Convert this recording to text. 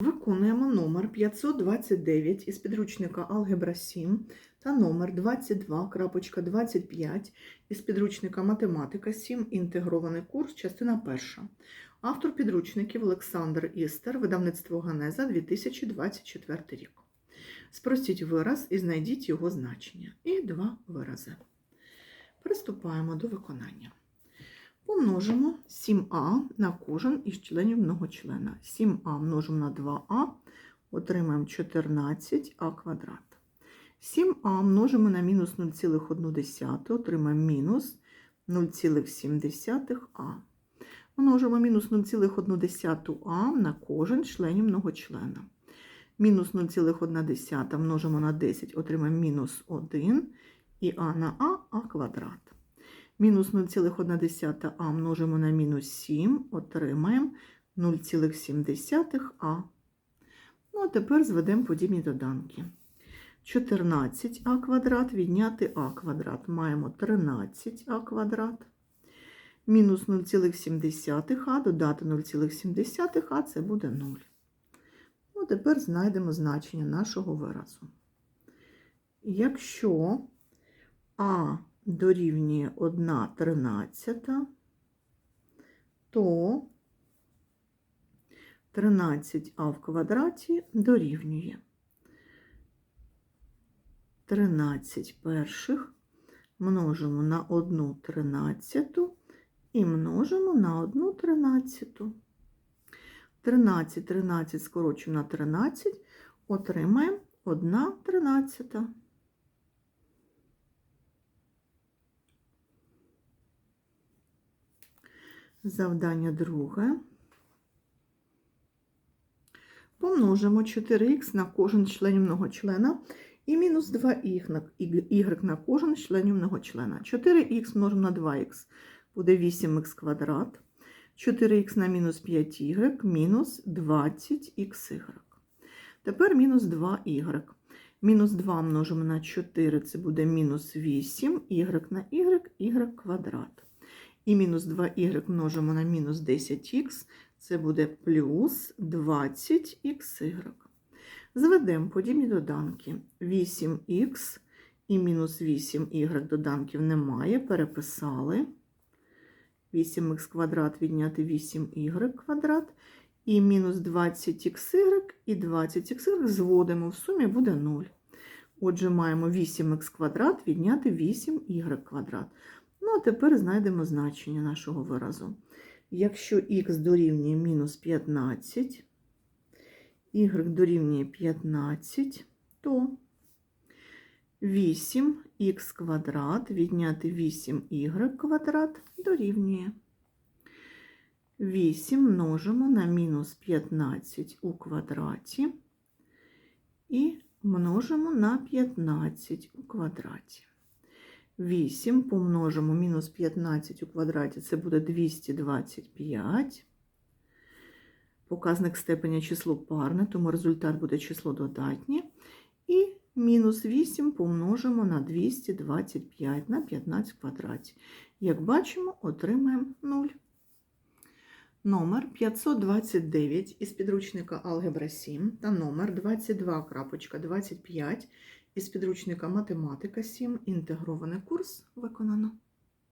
Виконуємо номер 529 із підручника Алгебра 7 та номер 22.25 із підручника Математика 7. Інтегрований курс, частина перша. Автор підручників Олександр Істер, видавництво Ганеза 2024 рік. Спростіть вираз і знайдіть його значення. І два вирази. Приступаємо до виконання. Помножимо 7а на кожен із членів многочлена. 7а множимо на 2а, отримаємо 14а квадрат. 7а множимо на мінус 0,1, отримаємо мінус 0,7а. Множимо мінус 0,1а на кожен членів многочлена. Мінус 0,1 множимо на 10, отримаємо мінус 1 і а на а, а квадрат. Мінус 0,1а множимо на мінус 7, отримаємо 0,7а. Ну, а тепер зведемо подібні доданки. 14а квадрат відняти а квадрат. Маємо 13а квадрат. Мінус 0,7а додати 0,7а це буде 0. Ну, тепер знайдемо значення нашого виразу. Якщо а дорівнює 1 тринадцята, то 13а в квадраті дорівнює 13 перших множимо на 1 тринадцяту і множимо на 1 тринадцяту. 13, 13 скорочуємо на 13, отримаємо 1 тринадцята. Завдання друге. Помножимо 4х на кожен з членів многочлена і мінус 2y на кожен з членів многочлена. 4х множимо на 2х буде 8х квадрат. 4х на мінус 5y мінус 20xy. Тепер мінус 2y. Мінус 2 множимо на 4, це буде мінус 8, y на y, y квадрат. І мінус 2y множимо на мінус 10х, це буде плюс 20xy. Зведемо подібні доданки. 8х і мінус 8y доданків немає, переписали. 8х квадрат відняти 8y квадрат. І мінус 20xy і 20xy зводимо, в сумі буде 0. Отже, маємо 8х квадрат відняти 8y квадрат. Ну, а тепер знайдемо значення нашого виразу. Якщо х дорівнює мінус 15, y дорівнює 15, то 8х квадрат відняти 8y квадрат дорівнює. 8 множимо на мінус 15 у квадраті і множимо на 15 у квадраті. 8 помножимо мінус 15 у квадраті, це буде 225. Показник степеня число парне, тому результат буде число додатнє. І мінус 8 помножимо на 225 на 15 в квадраті. Як бачимо, отримаємо 0. Номер 529 із підручника Алгебра 7 та номер 22.25 із підручника Математика 7. Інтегрований курс виконано.